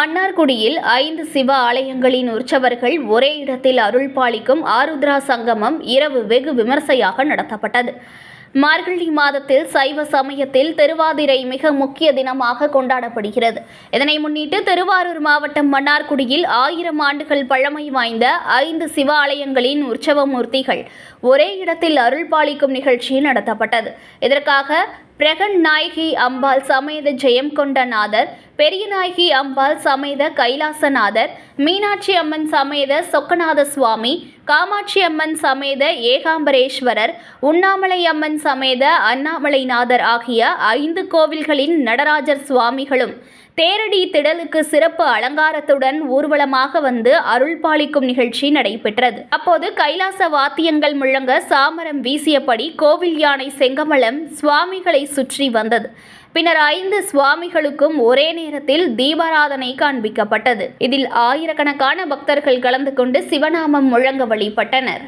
மன்னார்குடியில் ஐந்து சிவ ஆலயங்களின் உற்சவர்கள் ஒரே இடத்தில் அருள் பாலிக்கும் ஆருத்ரா சங்கமம் இரவு வெகு விமர்சையாக நடத்தப்பட்டது. மார்கழி மாதத்தில் சைவ சமயத்தில் திருவாதிரை மிக முக்கிய தினமாக கொண்டாடப்படுகிறது. இதனை முன்னிட்டு திருவாரூர் மாவட்டம் மன்னார்குடியில் ஆயிரம் ஆண்டுகள் பழமை வாய்ந்த ஐந்து சிவாலயங்களின் உற்சவ மூர்த்திகள் ஒரே இடத்தில் அருள் பாலிக்கும் நிகழ்ச்சி நடத்தப்பட்டது. இதற்காக பிரகன் நாயகி அம்பாள் சமேத ஜெயம் கொண்ட நாதர் பெரியநாயகி அம்பாள் சமேத கைலாசநாதர் மீனாட்சி அம்மன் சமேத சொக்கநாத சுவாமி காமாட்சி அம்மன் சமேத ஏகாம்பரேஸ்வரர் உண்ணாமலை அம்மன் சமேத அண்ணாமலைநாதர் ஆகிய ஐந்து கோவில்களின் நடராஜர் சுவாமிகளும் தேரடி திடலுக்கு சிறப்பு அலங்காரத்துடன் ஊர்வலமாக வந்து அருள் பாலிக்கும் நிகழ்ச்சி நடைபெற்றது. அப்போது கைலாச வாத்தியங்கள் முழங்க சாமரம் வீசியபடி கோவில் யானை செங்கமலம் சுவாமிகளை சுற்றி வந்தது. பின்னர் ஐந்து சுவாமிகளுக்கும் ஒரே நேரத்தில் தீபாராதனை காண்பிக்கப்பட்டது. இதில் ஆயிரக்கணக்கான பக்தர்கள் கலந்து கொண்டு சிவநாமம் முழங்க வழிபட்டனர்.